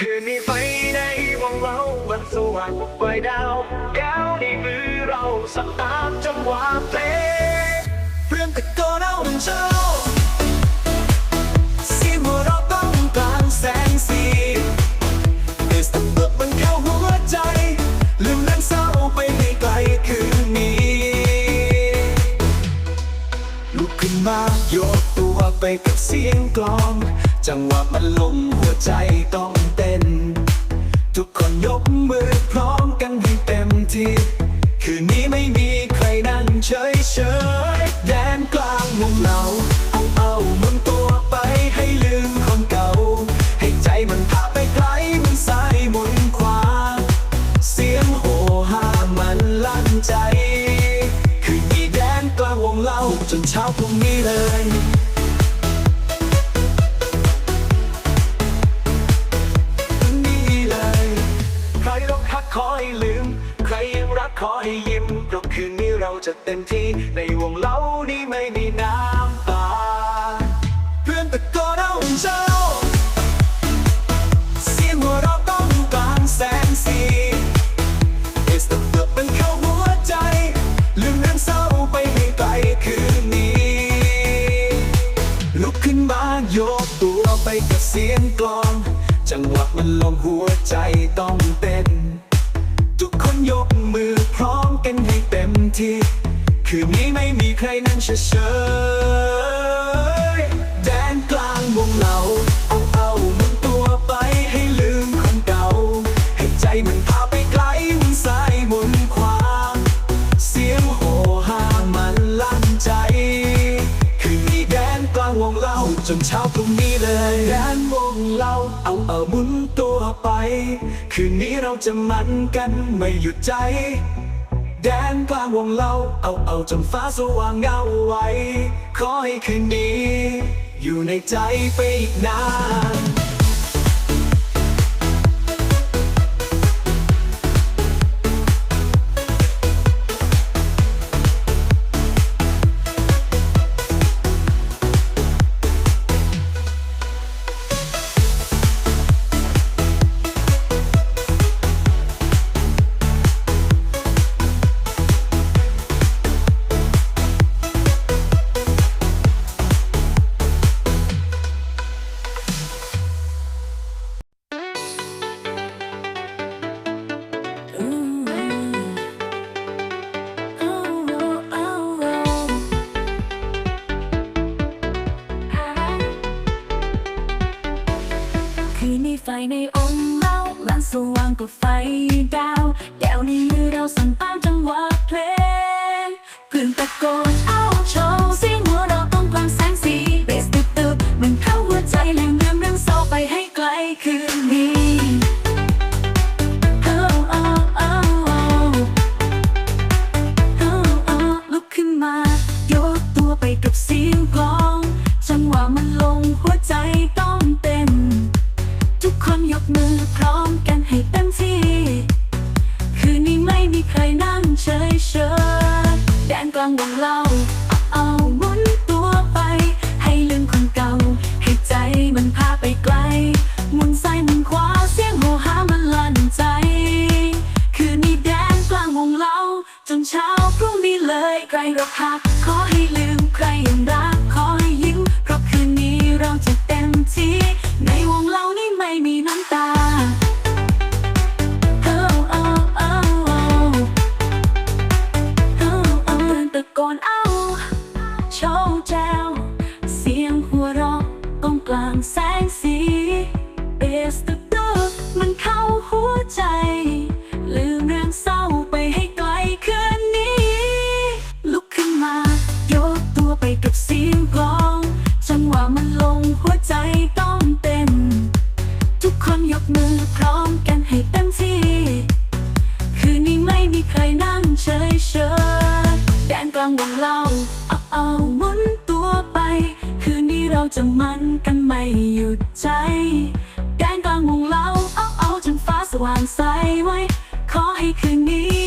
คืนนี้ไฟในวงเราวันสว่างไฟดาวแก้วในมือเราสักตามจังหวะเพลงเพื่อนตะโกนเอาเช้าเสียงหัวเราต้องกลางแสงสีเอสตะเบิกมันเข้าหัวใจลืมเรื่องเศร้าไปให้ไกลคืนนี้ลุกขึ้นมาโยกตัวไปกับเสียงกลอง จังหวะมันลงหัวใจต้อง ช้าพรุ่งนี้เลยนี่เลยใครร้องฮักขอให้ลืม ใครยังรักขอให้ยิ้มเพราะคืนนี้เราจะเต็มที่ในวงเล่านี้ไม่มีน้ำ โยกตัวไปกับเสียงกลอง จังหวะมันลงหัวใจต้องเต้น ทุกคนยกมือพร้อมกันให้เต็มที่คืนนี้ไม่มีใครนั่งเฉยๆแดนกลางวงเรา จนเช้าพรุ่งนี้เลยแดนวงเราเอาเอาหมุนตัวไป คืนนี้เราจะมันกันไม่หยุดใจ แดนกลางวงเราเอาเอาจนฟ้าสว่างเงาไว้ ขอให้คืนนี้ อยู่ในใจไปอีกนาน โกนเอาโชว์เสียงหัวเราต้องกลางแสงสีเบสตึบตึบมันเข้าหัวใจแหลงลืมเรื่องเศร้าไปให้ไกลคืนนี้ Oh, oh, oh, oh. Oh, oh ลุกขึ้นมาโยกตัวไปกับสี วงเล่า เอาหมุนตัวไป ให้ลืมคนเก่า ให้ใจมันพาไปไกล หมุนซ้ายหมุนขวาเสียงโหหามันลั่นใจ คืนนี้แดนกลางวงเล่า จนเช้าพรุ่งนี้เลยใครรักหักขอให้ ลางแสงสีเอสตึกตึกมันเข้าหัวใจ ลืมเรื่องเศร้าไปให้ไกลคืนนี้ ลุกขึ้นมา โยกตัวไปกับเสียงกลอง จังหวะมันลงหัวใจต้องเต้น ทุกคนยกมือพร้อมกันให้เต็มที่ จะมันกันไม่หยุดใจแดนกลางวงเราเอาเอาจนฟ้าสว่างใสไว้ ขอให้คืนนี้